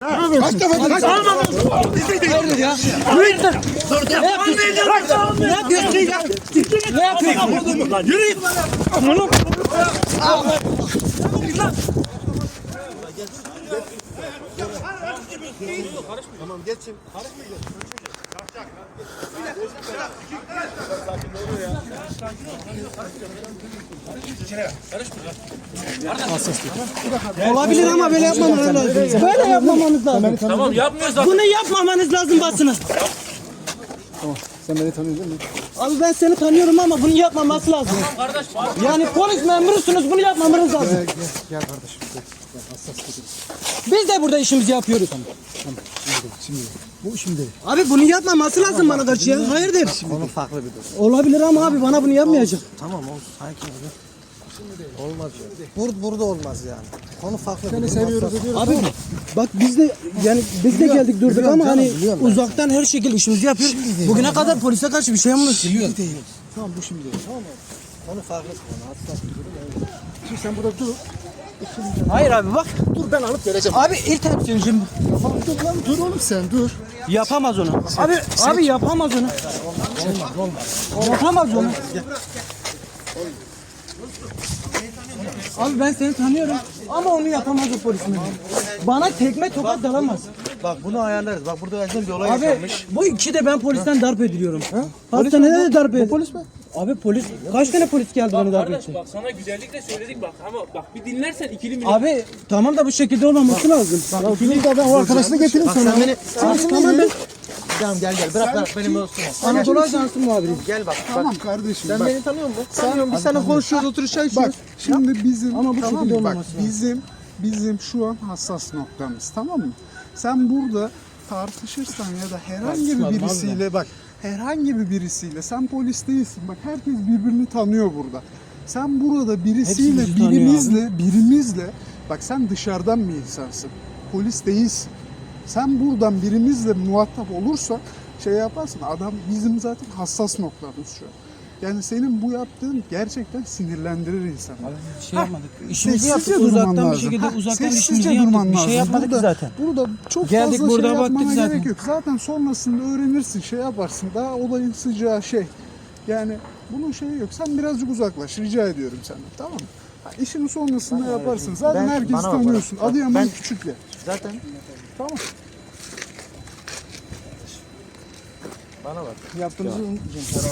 Kaç defa kaç Hayırdır ya? Hayırdır? Ne yapıyorsun? Ne yapıyorsun ya? Ne yapıyorsun? Yürü git. Amanım. Tamam geçin. Olabilir ama böyle yapmamanız lazım. Böyle yapmamanız lazım. Tamam yapmıyoruz zaten. Bunu yapmamanız lazım basına. Sen beni tanıyorsun değil mi? Abi ben seni tanıyorum ama bunu yapmaması lazım. Kardeş Yani polis memurusunuz bunu yapmamanız lazım. Gel, gel, gel kardeşim. Gel, gel hassas. Biz de burada işimizi yapıyoruz. Şimdi bu işim değil. Abi bunu yapmaması lazım bana karşı ya. Hayırdır? Konu farklı bir durum. Olabilir ama abi bana bunu yapmayacak. Tamam olsun. Sakin ol. Olmaz ya. Burada, burada olmaz yani. Konu farklı. Seni seviyoruz ediyoruz. Abi bak biz de yani biz de geldik durduk biliyorum ama canım, hani biliyorum ben. uzaktan her şekilde işimizi yapıyoruz. Bugüne kadar polise karşı bir şey yapmadık. Şimdi değil. Tamam bu şimdi değil. Tamam mı? Konu farklı konu. Öyle. Şimdi sen burada dur. Hayır abi bak. Dur ben alıp vereceğim. Abi ilk tepsin şimdi. Tamam dur lan dur oğlum sen dur. Yapamaz onu. Abi abi yapamaz onu. Yapamaz onu. Abi ben seni tanıyorum ama onu yapamaz o polis memuru. Bana tekme tokat dalamaz. Bak bunu ayarlarız. Bak burada özel bir olay Abi bu iki de ben polisten darp ediliyorum. Hastanede de darp ediliyorum. polis mi? Abi polis kaç tane polis geldi beni darp kardeş etti? bak sana güzellikle söyledik bak ama bak bir dinlersen ikili mi? Abi tamam da bu şekilde olmaması lazım. Şimdi de ben o arkadaşını getireyim sana. Sen beni, Abi tamam ben Tamam gel gel bırak bırak benim olsun. Anadolu Ajansı muhabiriyim. Gel bak. Tamam kardeşim Sen bak. beni tanıyor musun? Tanıyorum. Biz seninle konuşuyoruz, oturup çay Bak şimdi bizim Ama bu tamam şekilde? Bak olmaması lazım. bizim bizim şu an hassas noktamız tamam mı? Sen burada tartışırsan ya da herhangi bir birisiyle bak herhangi bir birisiyle sen polis değilsin. Bak herkes birbirini tanıyor burada. Sen burada birisiyle Hepsi bizi tanıyor birimizle birimizle bak sen dışarıdan bir insansın. Polis değilsin. Sen buradan birimizle muhatap olursan şey yaparsın. Adam bizim zaten hassas noktamız şu an. Yani senin bu yaptığın gerçekten sinirlendirir insanı. Bir şey yapmadık. İşimizi yaptık uzaktan bir lazım. şekilde Ha, uzaktan işimizi yaptık. Bir şey yapmadık burada, zaten. Burada çok Geldik, fazla burada şey yapmana zaten. gerek yok. Zaten sonrasında öğrenirsin, şey yaparsın. Daha olayın sıcağı şey. Yani bunun şeyi yok. Sen birazcık uzaklaş. Rica ediyorum senden. Tamam mı? Ha, işini sonrasında yaparsın. Zaten Ben- herkesi tanıyorsun. Adıyaman ben- küçük yer. Zaten Tamam. bana bak. Yaptığımızı unutmayacağım.